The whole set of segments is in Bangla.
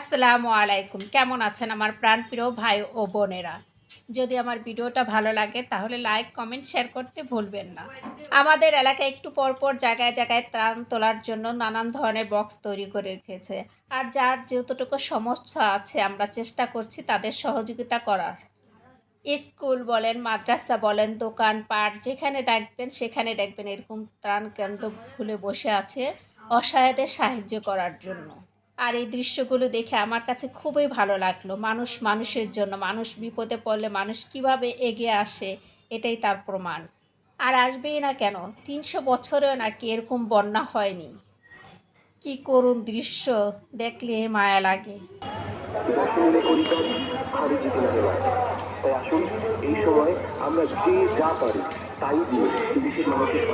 আসসালামু আলাইকুম। কেমন আছেন আমার প্রাণপ্রিয় ভাই ও বোনেরা? যদি আমার ভিডিওটা ভালো লাগে, তাহলে লাইক, কমেন্ট, শেয়ার করতে ভুলবেন না। আমাদের এলাকায় একটু পরপর জায়গায় জায়গায় ত্রাণ তোলার জন্য নানান ধরনের বক্স তৈরি করে রেখেছে। আর যার যতটুকু সমস্যা আছে, আমরা চেষ্টা করছি তাদের সহযোগিতা করার। স্কুল বলেন, মাদ্রাসা বলেন, দোকানপাট, যেখানে দেখবেন, সেখানে দেখবেন এরকম ত্রাণ কেন্দ্র খুলে বসে আছে অসহায়দের সাহায্য করার জন্য। আর এই দৃশ্যগুলো দেখে আমার কাছে খুবই ভালো লাগল। মানুষ মানুষের জন্য, মানুষ বিপদে পড়লে মানুষ কীভাবে এগিয়ে আসে এটাই তার প্রমাণ। আর আসবেই না কেন? তিনশো বছরেও নাকি এরকম বন্যা হয়নি। কি করুণ দৃশ্য দেখলে মায়া লাগে। সময় আমরা যে যা পারি, তাই দিয়ে দেশের মানুষের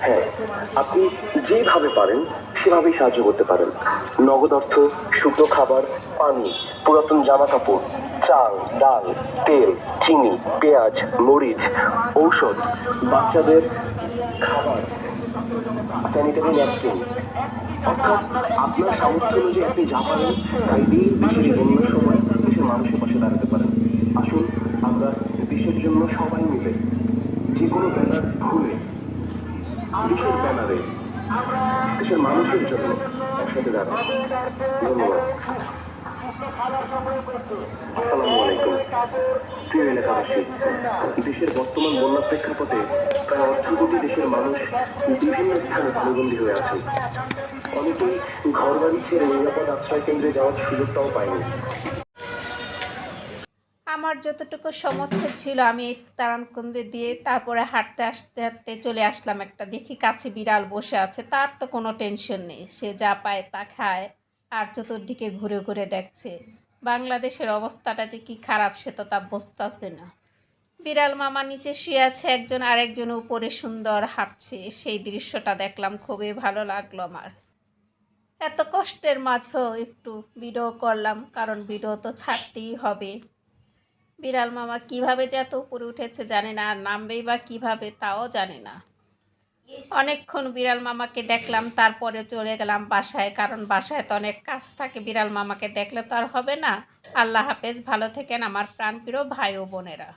হ্যাঁ আপনি যেভাবে পারেন, সেভাবেই সাহায্য করতে পারেন। নগদ অর্থ, শুকনো খাবার, পানি, পুরাতন জামা কাপড় চাল, ডাল, তেল, চিনি, পেঁয়াজ, মরিচ, ঔষধ, বাচ্চাদের খাবার। স্যানিটারি ন্যাপকিন অর্থাৎ আপনার সামর্থ্য অনুযায়ী আপনি যা পারেন, তাই দিয়ে এই বন্যার সময় দেশের মানুষের পাশে দাঁড়াতে পারেন। আসুন, আমরা দেশের জন্য সবাই মিলে যে কোনো ব্যানার ভুলে দেশের ব্যানারে দেশের মানুষের জন্য একসাথে দাঁড়ান। ধন্যবাদ। আসসালামু দেশের বর্তমান বন্যা প্রেক্ষাপটে প্রায় অর্ধ কোটি দেশের মানুষ বিভিন্ন স্থানে ভালোবন্দী হয়ে আছে। অনেকেই ঘর বাড়ি ছেড়ে নিরাপদ আশ্রয় কেন্দ্রে যাওয়ার সুযোগটাও পায়নি। আমার যতটুকু সমর্থ ছিল, আমি এই তারানকুন্দে দিয়ে তারপরে হাঁটতে আসতে হাঁটতে চলে আসলাম একটা দেখি কাছে বিড়াল বসে আছে। তার তো কোনো টেনশন নেই। সে যা পায় তা খায় আর চতুর্দিকে ঘুরে ঘুরে দেখছে। বাংলাদেশের অবস্থাটা যে কি খারাপ সে তো তা বুঝতেছে না। বিড়াল মামা নিচে শুয়ে আছে, একজন আরেকজন উপরে সুন্দর হাঁটছে। সেই দৃশ্যটা দেখলাম খুবই ভালো লাগল আমার। এত কষ্টের মাঝেও একটু ভিডিও করলাম, কারণ ভিডিও তো ছাড়তেই হবে। বিড়াল মামা কীভাবে যে এত উপরে উঠেছে জানে না, আর নামবেই বা কীভাবে তাও জানে না। অনেকক্ষণ বিড়াল মামাকে দেখলাম, তারপরে চলে গেলাম বাসায়, কারণ বাসায় তো অনেক কাজ থাকে। বিড়াল মামাকে দেখলে তো আর হবে না। আল্লাহ হাফেজ, ভালো থেকেন আমার প্রাণপ্রিয় ভাই ও বোনেরা।